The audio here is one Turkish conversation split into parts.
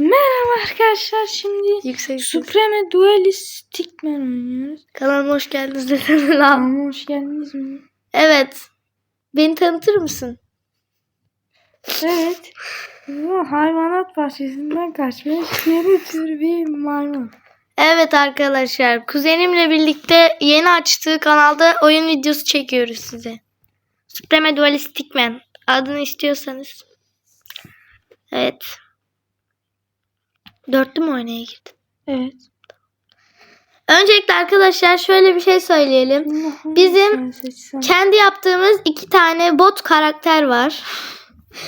Merhaba arkadaşlar şimdi Yüksek Supreme Dualistic Man oynuyoruz. Kanalıma hoş geldiniz efendim. Ama hoş geldiniz mi? Evet. Beni tanıtır mısın? Evet. Bu hayvanat bahçesinden kaçmış yeni tür bir maymun. Evet arkadaşlar. Kuzenimle birlikte yeni açtığı kanalda oyun videosu çekiyoruz size. Supreme Dualistic Man. Adını istiyorsanız. Evet. Dörtlü mü oynaya girdin? Evet. Öncelikle arkadaşlar şöyle bir şey söyleyelim. Bizim seçsen. Kendi yaptığımız iki tane bot karakter var.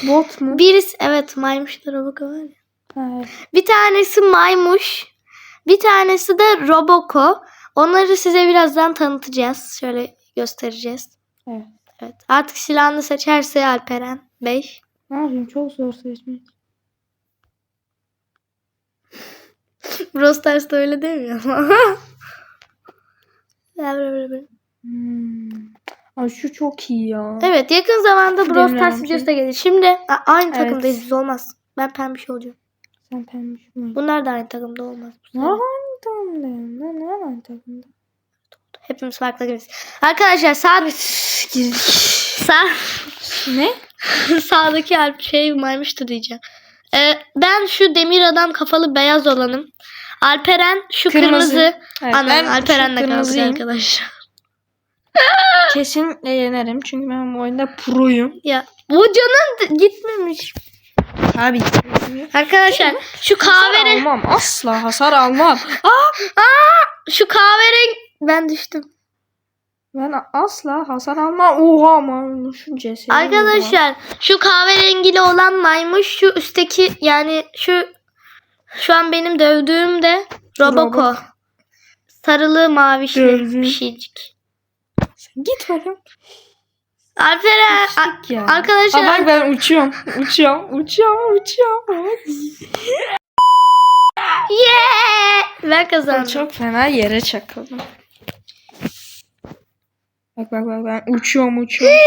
Bot mu? Birisi evet maymuşlar Roboko var ya. Evet. Bir tanesi maymuş. Bir tanesi de Roboko. Onları size birazdan tanıtacağız. Şöyle göstereceğiz. Evet. Evet. Artık silahını seçerse Alperen Bey. Ne yapayım çok zor seçmek. Brawl Stars'ta öyle demiyor ama. Hmm. Ay şu çok iyi ya. evet yakın zamanda Brawl Stars videosu da gelir. Şimdi a- aynı Evet. takımdayız biz olmaz. Ben pembiş olacağım. Sen pembiş mi? Bunlar da aynı takımda olmaz. Ne hangi takımdayım? Ne ne hangi takımda? Hepimiz farklı gibiyiz. Arkadaşlar sağ Girdik. sağ Ne? sağdaki Alp şey maymuştu diyeceğim. Ben şu demir adam kafalı beyaz olanım. Alperen şu Kırmızı. kırmızı. Evet, Ana ben Alperen de kırmızıyım. arkadaşlar. Kesinlikle yenerim çünkü ben bu oyunda proyum. Ya bu canım gitmemiş. Abi. Arkadaşlar şu Hasar kahverengi almam. Asla hasar almam. şu kahverengi ben düştüm. Ben asla hasar almam. Oha şu cesedi. Arkadaşlar şu kahverengili olan maymuş şu üstteki yani şu şu an benim dövdüğüm de Roboko. Sarılı mavişli bir şeycik. Sen git bakalım. Alperen ya. arkadaşlar Aa, bak ben uçuyorum. Uçuyorum. Uçuyorum. Uçuyorum. yeah! Ben Ben kazandım. çok fena yere çakıldım. Bak bak bak ben uçuyorum uçuyorum.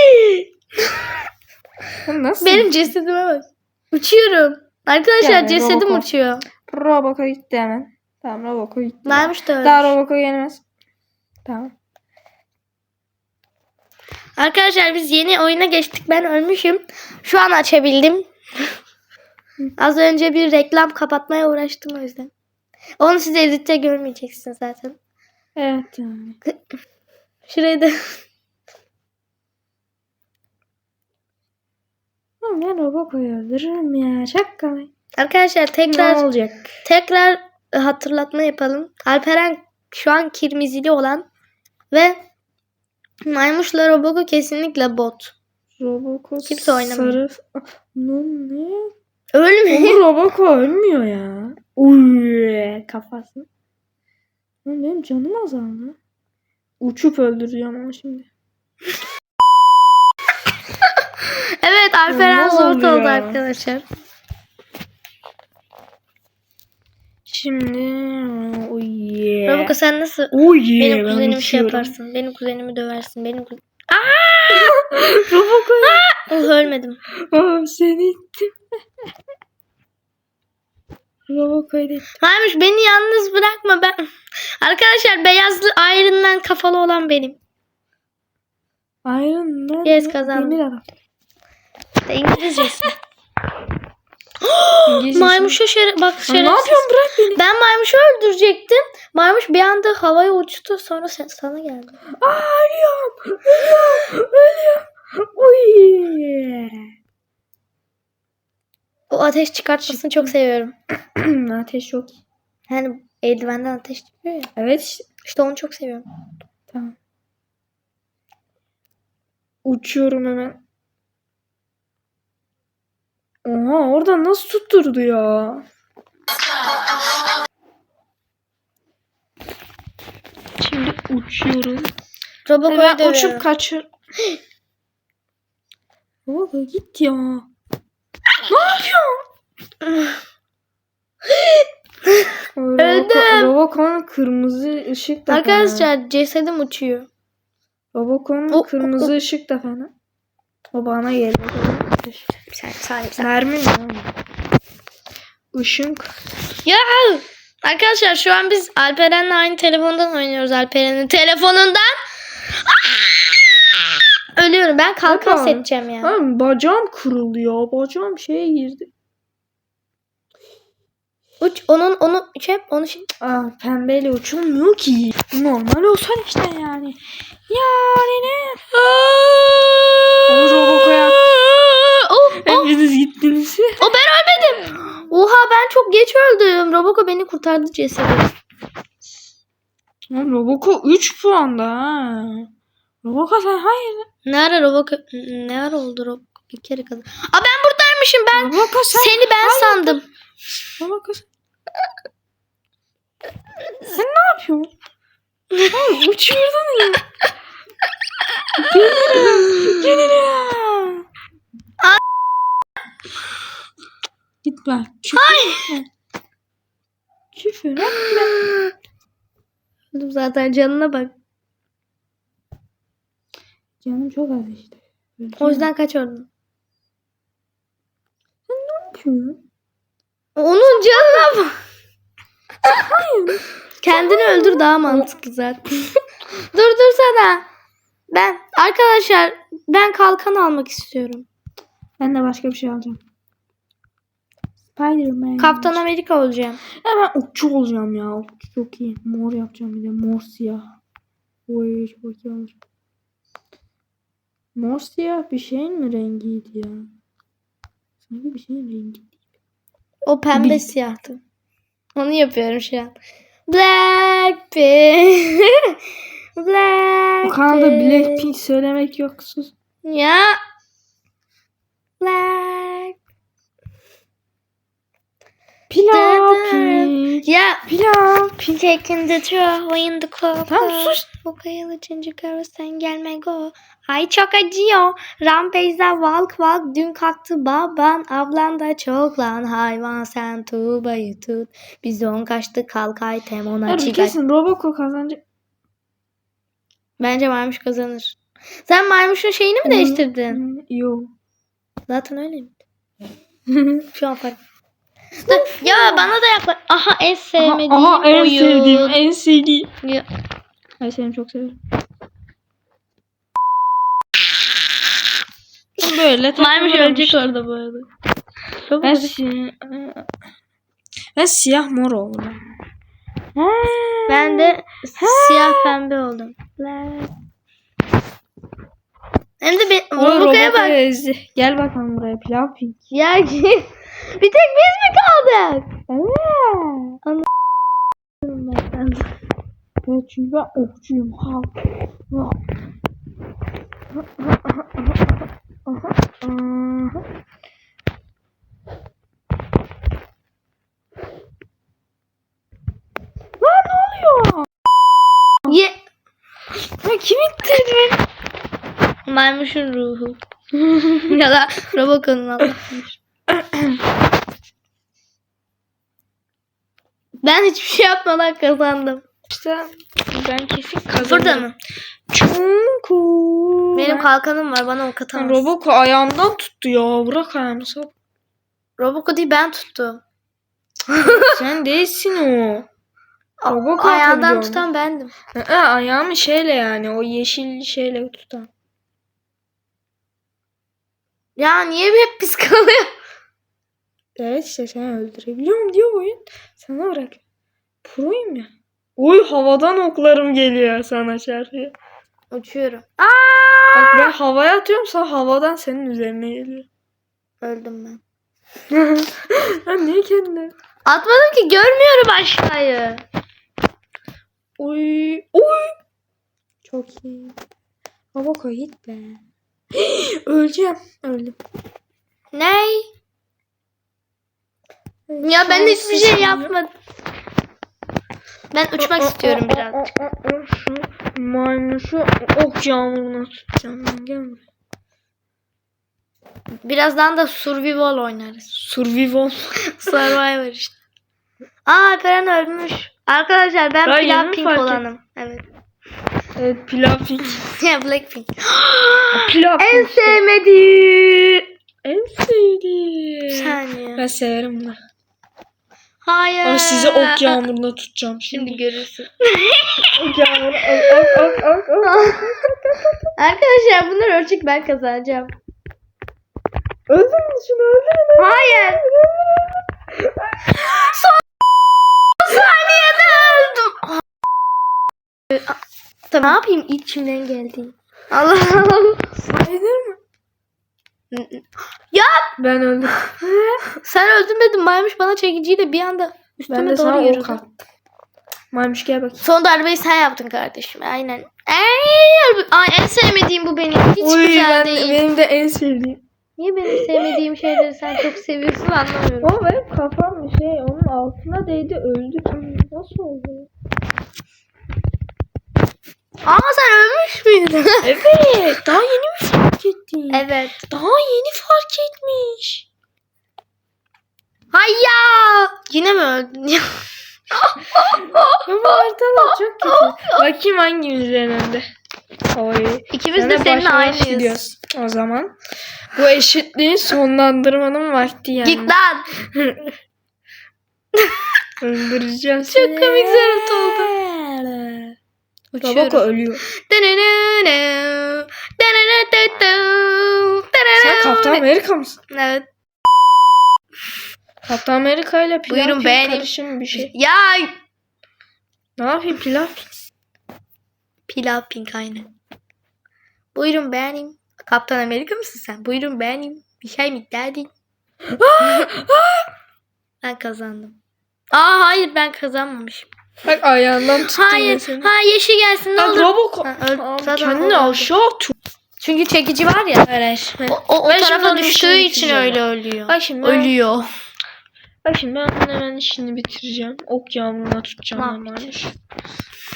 Nasıl? Benim cesedime bak. Uçuyorum. Arkadaşlar Yani cesedim Robocop. uçuyor. Roboko gitti hemen. Tamam Roboko gitti. Maymuş da öyle. Daha Roboko gelmez. Tamam. Arkadaşlar biz yeni oyuna geçtik. Ben ölmüşüm. Şu an açabildim. Az önce bir reklam kapatmaya uğraştım o yüzden. Onu siz editte görmeyeceksiniz zaten. Evet. Şurayı da ben Roboko'yu öldürürüm ya. Şaka. Arkadaşlar Ne tekrar olacak? tekrar hatırlatma yapalım. Alperen şu an kirmizili olan ve Maymuşla Roboko kesinlikle bot. Roboko Kimse oynamıyor. sarı... Ne? ne? Ölmüyor. Bu Roboko ölmüyor ya. Uy kafası. Benim canım azaldı. Uçup öldüreceğim ama şimdi. evet Alperen zor oldu arkadaşlar. Şimdi oh yeah. Roboko sen nasıl Oh yeah. benim ben kuzenimi şey uçuyorum. yaparsın? Benim kuzenimi döversin. Benim kuzen... Roboko. Oh, ölmedim. Aa, seni ittim. Roboko'yu da Haymış beni yalnız bırakma ben. Arkadaşlar beyazlı Iron Man kafalı olan benim. Iron Man. Yes, kazandım. Demir adam. İngilizcesi. Maymuşa şere bak şerefsiz. Ne yapıyorsun bırak beni. Ben maymuşu öldürecektim. Maymuş bir anda havaya uçtu sonra sen, sana geldi. Aa, ölüyorum. Ölüyorum. Ölüyorum. Uy. O ateş çıkartmasını çok seviyorum. Ateş yok. Yani eldivenden ateş çıkıyor ya. Evet işte. İşte onu çok seviyorum. Tamam. Uçuyorum hemen. Oha oradan nasıl tutturdu ya? Şimdi uçuyorum. Roboco'yu Ben dövüyorum. uçup kaçır. Baba git ya. Öldüm. Robocon'un kırmızı ışık da fena. Arkadaşlar cesedim uçuyor. Robocon'un kırmızı o- ışık da fena. O bana geliyor. Bir saniye. Mermi mi? Işın. Ya arkadaşlar şu an biz Alperen'le aynı telefondan oynuyoruz. Alperen'in telefonundan. Aa! Ölüyorum. Ben kalkan seçeceğim ya. Ha, bacağım kırılıyor. Bacağım şeye girdi. Uç onun onu şey onu şey. Aa, pembeyle uçulmuyor ki. Normal olsa işte yani. Yani ne? Ama Roboco'ya Oh, oh, hepiniz gittiniz. oh, ben ölmedim. Oha ben çok geç öldüm. Roboko beni kurtardı cesedi. Roboco 3 puanda ha. Roboco sen hayır. Ne ara Roboko ne ara oldu Roboko bir kere kadar. Aa ben buradaymışım ben. Roboco sen. Seni ben sandım. Roboco sen. Sen ne yapıyorsun? Oğlum uçuyordun ya. Gelirim. Gelirim. Gitme. Küfür etme. Küfür etme. Öldüm zaten canına bak. Canım çok az işte. O yüzden kaç öldün? Ne yapıyorsun? Onun canına. Kendini öldür daha mantıklı zaten. dur dur sana. Ben arkadaşlar ben kalkan almak istiyorum. Ben de başka bir şey alacağım. Spider-Man. Kaptan Amerika olacağım. Ya ben okçu olacağım ya. Okçu çok iyi. Mor yapacağım bir de. Mor siyah. Oy çok iyi olur. Mor siyah bir şeyin mi rengiydi ya? Sanki bir şeyin rengi. O pembe Bil- siyahtı. Onu yapıyorum şu an. Blackpink. Blackpink. Bu kanalda Blackpink söylemek yok sus. Ya. Black. Pilav. Ya. Pilav. Taking the throw in the club. Tamam, sus. Bu kayalı çıncı sen gelme go. Ay çok acıyor. Rampage'de walk walk. Dün kalktı baban. Ablan da çok lan. Hayvan sen tuğbayı tut. Bizon kaçtı kalkay temona Harbi çigay. kesin Roboco kazanacak. Bence maymuş kazanır. Sen maymuşun şeyini mi değiştirdin? Yok. Zaten öyleyim. Şu an fark. Dur, ya bana da yakla. Aha en sevmediğim Aha en oyun. sevdiğim, en sevdiğim. Ya, Ay seni çok severim. Böyle Maymuş ölecek orada bu arada. Çok Ben, si ben siyah mor oldum. Ha. Ben de siyah pembe oldum. Hem de bir Roboco'yu bak. Gel bakalım buraya pilav pink. Ya bir tek biz mi kaldık? Evet. Ben. Evet çünkü ben okçuyum. Ha. Ha. Lan ne oluyor? Ye Ya kim ittirdi? maymuşun ruhu. ya da Roboca'nın Allah'mış. ben hiçbir şey yapmadan kazandım. İşte ben kesin kazanırım. Burada mı? Çünkü Benim kalkanım var bana ok atamaz. Roboco ayağından tuttu ya. Bırak ayağını sap. Roboco değil ben tuttum. Sen değilsin o. Roboco Ayağından tutan bendim. Aa, ayağımı şeyle yani o yeşil şeyle tutan. Ya niye hep biz kalıyor? Evet işte seni öldürebiliyorum diyor oyun. Sana bırak. Proyum ya. Oy havadan oklarım geliyor sana çarpıyor. Uçuyorum. Bak ben havaya atıyorum sonra havadan senin üzerine geliyor. Öldüm ben. Lan niye kendine? Atmadım ki görmüyorum aşağıyı. Oy oy. Çok iyi. Roboco git be. Öleceğim. Öldüm. Ney? Ya ben hiçbir şey yapmadım. Ben uçmak istiyorum biraz. Şu ok yağmuruna tutacağım. Gel buraya. Birazdan da survival oynarız. Survival. Survivor işte. Aa Peren ölmüş. Arkadaşlar ben Ben pilav pink olanım. Evet. evet pilav pink. Ya Blackpink. pilav en pink. sevmediğim. En sevdiğim. Bir saniye. Ben severim bunu. Hayır. Ay sizi ok yağmuruna tutacağım Şimdi şimdi. görürsün. ok yağmuru. Ok ok ok ok. ok. Arkadaşlar bunlar ölçük ben kazanacağım. Öldürün şunu öldürün. Hayır. Son saniyede öldüm. Tamam. Ne yapayım içimden geldi. Allah Allah. Sayılır mı? Ya Ben öldüm. sen öldün dedim. Maymuş bana çekiciyi de bir anda üstüme Ben de doğru sana yürüdü. Maymuş gel bakayım. Son darbeyi sen yaptın kardeşim. Aynen. Ay, ay en sevmediğim bu benim. Hiç Uy, güzel ben, değil. benim de en sevdiğim. Niye benim sevmediğim şeyleri sen çok seviyorsun anlamıyorum. Ama benim kafam bir şey onun altına değdi öldü. Nasıl oldu? Ama sen ölmüş müydün? Evet. Daha yeni mi fark ettin? evet. Daha yeni fark etmiş. Hayya! Yine mi öldün? ya? Ama ortalık çok kötü. Bakayım hangimiz en önde. Oy. İkimiz Sen de seninle aynıyız. gidiyoruz. O zaman bu eşitliği sonlandırmanın vakti yani. Git lan. Öldüreceğim Çok seni. komik zarıt oldu. Roboko ölüyor. Sen Kaptan Amerika mısın? Evet. Kaptan Amerika ile pilav Buyurun pil beğenin. karışım bir şey. Ya Ne yapayım pilav? pilav pink aynı. Buyurun beğeneyim. Kaptan Amerika mısın sen? Buyurun beğeneyim. Bir şey mi derdin? ben kazandım. Aa hayır ben kazanmamışım. Bak ayağından tuttum Hayır. mesela. Ha yeşil gelsin ne Bak olur. Roboko. Ha, öl- kendini aşağı tut. Çünkü çekici var ya. Evet. O, o, o Ben tarafa düştüğü için öyle ölüyor. Bak şimdi ben- Ölüyor. Bak şimdi ben bunun hemen işini bitireceğim. Ok yağmuruna tutacağım normalmiş.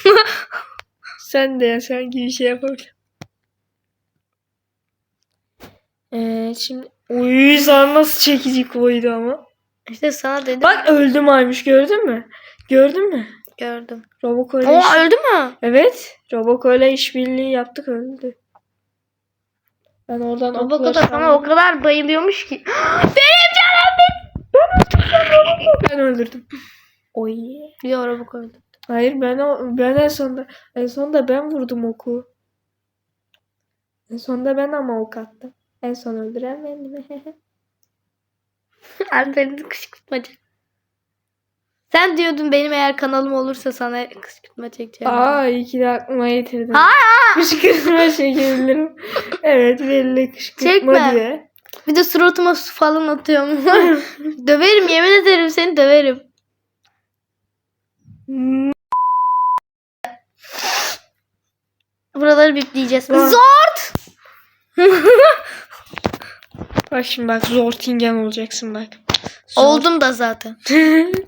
sen de ya sen gibi şey yapabilir. Ee, şimdi Uy sana nasıl çekici koydu ama. İşte sana dedim. Bak öldüm aymış gördün mü? Gördün mü? Gördüm. Roboko ile O iş- öldü mü? Evet. Roboko ile işbirliği yaptık öldü. Ben oradan Roboko da sana o kadar bayılıyormuş ki. Benim canım Ben öldürdüm. Oy. benim. Yok Roboko öldü. Hayır ben o ben en sonda en sonda ben vurdum oku. En sonda ben ama ok attım. En son öldüren bendim. Alper'in kışkırtmacı. Sen diyordun benim eğer kanalım olursa sana kışkırtma çekeceğim. Aa iyi ki de aklıma getirdin. Aa! Kışkırtma çekebilirim. evet belli kışkırtma Çekme. diye. Bir de suratıma su falan atıyorum. döverim yemin ederim seni döverim. Buraları bipleyeceğiz. Zor. Zort! Bak şimdi bak Zortingen olacaksın bak. Zor- Oldum da zaten.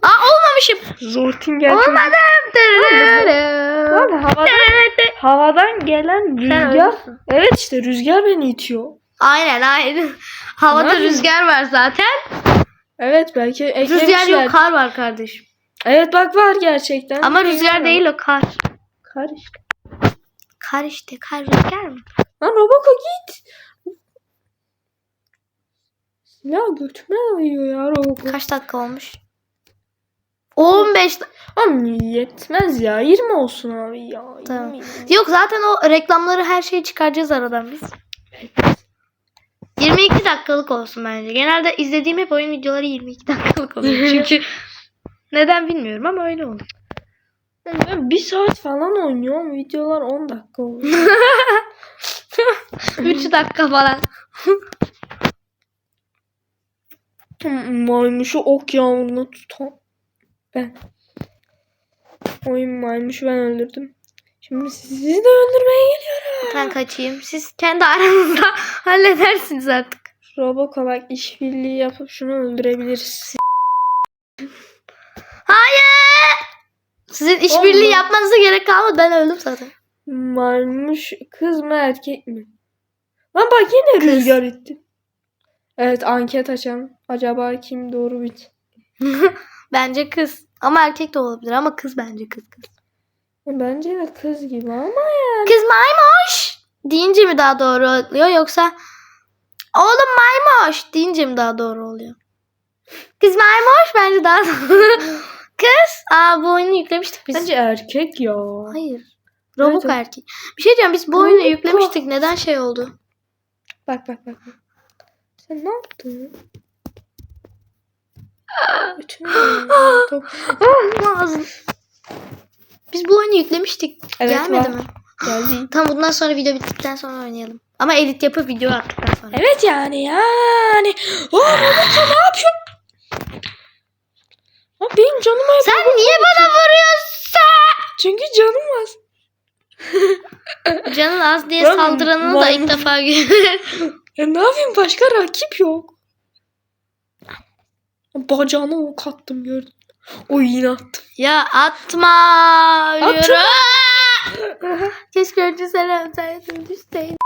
Aa olmamışım. Zortingen çok- Olmadım. Havadan, havadan gelen rüzgar. Evet işte rüzgar beni itiyor. Aynen aynen. Havada yapayım? rüzgar var zaten. Evet belki eklemişler. Rüzgar yok kar var kardeşim. Evet bak var gerçekten. Ama rüzgar değil o kar. Kar işte. Kar işte kar rüzgar mı? Lan Roboko git. Silah götüme dayıyor ya Roboko. Kaç dakika olmuş? 15 da- Ama yetmez ya. 20 olsun abi ya. Tamam. 20. Yok zaten o reklamları her şeyi çıkaracağız aradan biz. 22 dakikalık olsun bence. Genelde izlediğim hep oyun videoları 22 dakikalık oluyor. Çünkü neden bilmiyorum ama öyle oluyor. Ben bir saat falan oynuyorum. Videolar 10 dakika oluyor. 3 dakika falan. Maymuşu ok yağmuruna tutan. Ben. Oyun maymuşu ben öldürdüm. Şimdi sizi de öldürmeye geliyorum. Ben kaçayım. Siz kendi aranızda halledersiniz artık. Roboko bak işbirliği yapıp şunu öldürebiliriz. Hayır! Sizin işbirliği Olmaz. yapmanıza gerek kalmadı. Ben öldüm zaten. Maymuş kız mı erkek mi? Lan bak yine Kız. rüzgar etti. Evet anket açalım. Acaba kim doğru bit? Bence kız. Ama erkek de olabilir ama kız bence kız kız. Bence de kız gibi ama Kız maymuş deyince mi daha doğru oluyor yoksa oğlum maymuş deyince mi daha doğru oluyor? Kız maymuş bence daha Kız. Kız. Aa bu oyunu yüklemiştik biz. Bence erkek ya. Hayır. Robok Evet. erkek. Bir şey diyeceğim biz bu oyunu yüklemiştik. Neden şey oldu? Bak bak bak. Sen ne yaptın? Bütün top. Ağzım. Biz bu oyunu yüklemiştik. Evet, Gelmedi var. mi? Geldi. Tamam bundan sonra video bittikten sonra oynayalım. Ama edit yapıp video attıktan sonra. Evet yani yani. Aa Robot'a ne yapıyorsun? Ha benim canım az. Sen niye bana vuruyorsun? Çünkü canım az. Canın az diye saldıranını da ilk defa görüyorum. Ya ne yapayım başka rakip yok. Bacağına ok attım gördüm. O yine attım. ya atma. Ölüyorum. Keşke önce sen ölseydin düşseydin.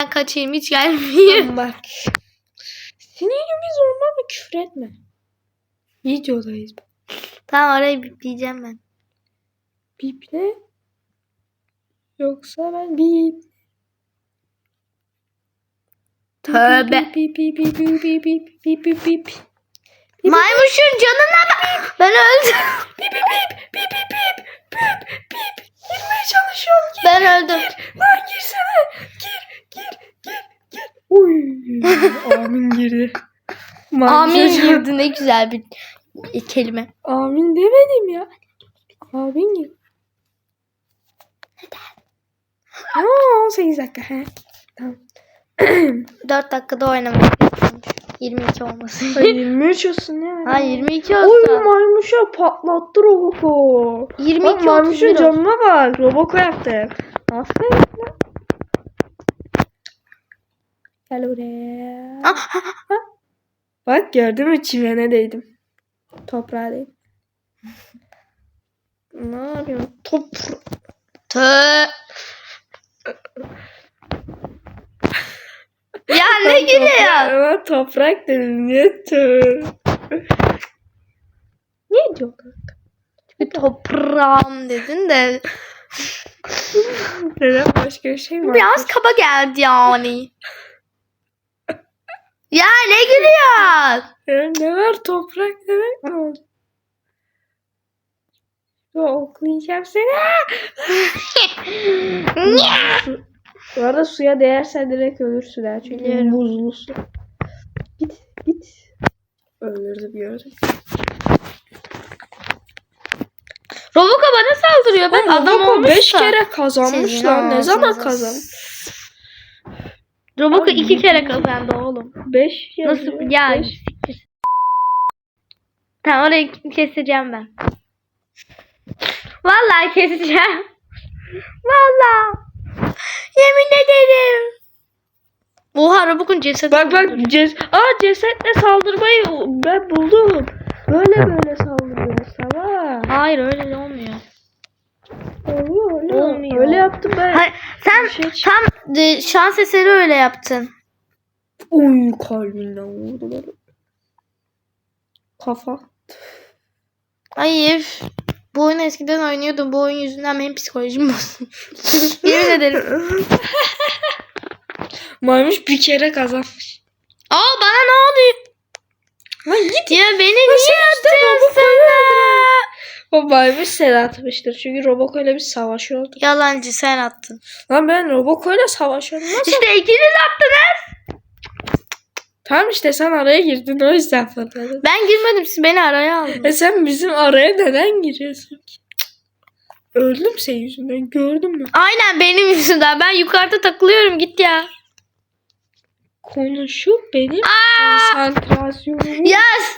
Ben kaçayım hiç gelmeyeyim. Bak. Sinirimi zorlama küfür etme. Videodayız. tamam orayı bipleyeceğim ben. Bip ne? Yoksa ben bip. Tövbe. Bip bip bip bip bip bip bip bip bip. Maymuşun canına bak. Ben öldüm. Bip bip bip bip bip bip bip bip. Girmeye çalışıyorum. Gir. Ben öldüm. Lan girsene. Gir gir gir gir. Uy. Amin girdi. Amin girdi ne güzel bir kelime. Amin demedim ya. Amin gir. Aa 18 dakika. He. Tamam. 4 dakikada oynamak istiyormuş. 22 olmasın. Ay 23 olsun ne? ha 22 Oy olsa. maymuşa patlattı Roboko. 22 Bak maymuşun 31 olsun. canına bak. Roboko yaptı. Aferin lan. Gel buraya. Ah, Bak gördün mü çimene değdim. Toprağa değdim. ne yapıyorsun? Top. Tö. Gülüyor? Ama toprak dedim. Niye tö? ne diyorsun? Bir toprağım dedin de Neden başka bir şey mi? biraz kaba geldi yani. ya ne gülüyor? Ya ne var toprak demek mi oldu? Ya oklayacağım seni. Bu arada suya değersen direkt ölürsün ha. Çünkü Biliyorum. buzlu su. Git git. Öldürdüm gördüm. Roboka bana saldırıyor. Ben adam Roboko olmuş 5 da. kere kazanmış Sizin lan. Ne zaman kazanmış? Roboka iki kere kazandı oğlum. 5 Nasıl ya? siktir. Tamam orayı keseceğim ben. Vallahi keseceğim. Vallahi. Yemin ederim. Oha Robok'un cesedi. Bak bak ces Aa cesetle saldırmayı ben buldum. Böyle böyle saldırıyor sana. Hayır öyle olmuyor. Oluyor öyle. Olmuyor. Öyle yaptım ben. Hayır, sen şey tam e, şans eseri öyle yaptın. Uy kalbimden vurdu bana. Kafa. Ay. Bu oyunu eskiden oynuyordum. Bu oyun yüzünden benim psikolojim bozuldu. Yemin ederim. Maymuş bir kere kazanmış. Aa bana ne oluyor? Lan git. Ya beni niye attın? O maymuş sen atmıştır. Çünkü Roboko ile biz savaşıyorduk. Yalancı sen attın. Lan ben Roboko ile savaşıyorum. Nasıl? İşte ikiniz attınız. Tamam işte sen araya girdin o yüzden fırladın. Ben girmedim siz beni araya aldınız. E sen bizim araya neden giriyorsun ki? Öldüm senin yüzünden gördün mü? Aynen benim yüzümden. Ben yukarıda takılıyorum git ya. Konuşup benim konsantrasyonumu Yes.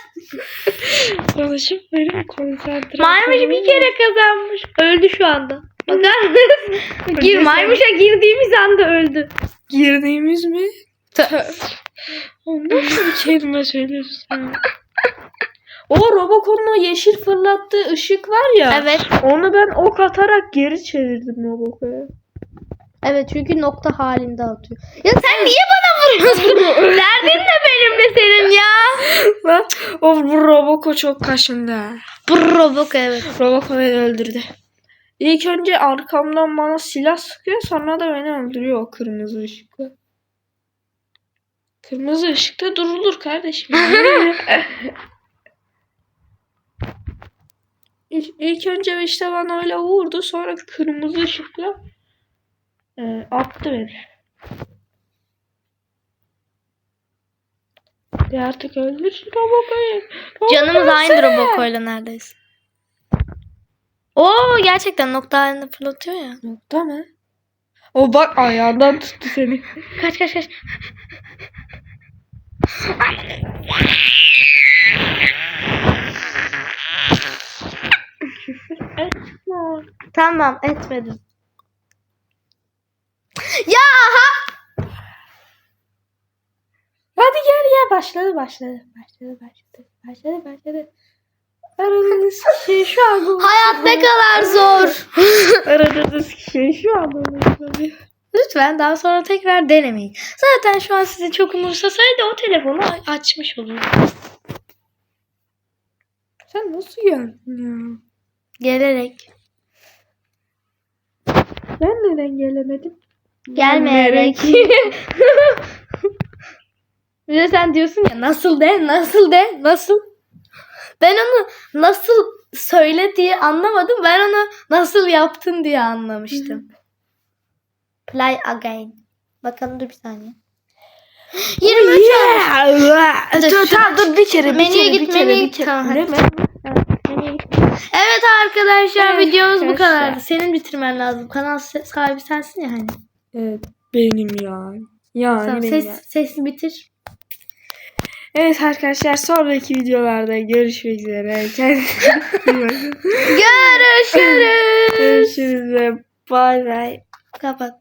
konuşup benim konsantrasyonumu Maymuş bir kere kazanmış. Öldü şu anda. Bakar mısın? Gir, maymuşa girdiğimiz anda öldü. girdiğimiz mi? Tö- Ondan sonra bir kelime söylüyorsun. O Robocon'un o yeşil fırlattığı ışık var ya. Evet. Onu ben ok atarak geri çevirdim Robocon'a. Evet çünkü nokta halinde atıyor. Ya sen niye bana vuruyorsun? Derdin ne benimle senin ya? Lan o bu Roboco çok kaşındı. Brr bak evet. Roboco beni öldürdü. İlk önce arkamdan bana silah sıkıyor sonra da beni öldürüyor o kırmızı ışıkla. Kırmızı ışıkta durulur kardeşim. İlk, ilk önce işte bana öyle vurdu. Sonra kırmızı ışıkla e, attı beni. Ya artık öldür Roboco'yu. Canımız aynı Roboco'yla neredeyse. Oo gerçekten nokta halinde fırlatıyor ya. Nokta mı? O bak ayağından tuttu seni. Kaç kaç kaç. Etme. Tamam etmedim. Ya aha. Hadi gel gel başladı başladı. Başladı başladı. Başladı başladı. Aradığınız kişi şu an bu. Hayat ne kadar zor. Aradığınız kişi şu an bu. Lütfen daha sonra tekrar denemeyin. Zaten şu an sizi çok umursasaydı o telefonu açmış olurdu. Sen nasıl geldin ya? Gelerek. Ben neden gelemedim? Gelmeyerek. Bir de sen diyorsun ya nasıl de nasıl de nasıl. Ben onu nasıl söyle diye anlamadım. Ben onu nasıl yaptın diye anlamıştım. Play again. Bakalım dur bir saniye. 23 Yeah. Dur, Dur, tamam dur bir kere bir Menüye kere git, bir kere menüye bir git. kere. Tamam, hadi. Değil mi? Evet arkadaşlar Evet videomuz bu arkadaşlar. kadardı. Senin bitirmen lazım. Kanal se- sahibi sensin ya hani. Evet benim ya. Yani Tamam, benim ses, ya. sesli bitir. Evet arkadaşlar sonraki videolarda görüşmek üzere. Kendinize iyi bakın. Görüşürüz. Görüşürüz ve bay bay. Kapat.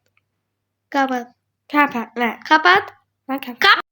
Kapat. Kapat lan. Kapat. Lan kapat. Kap.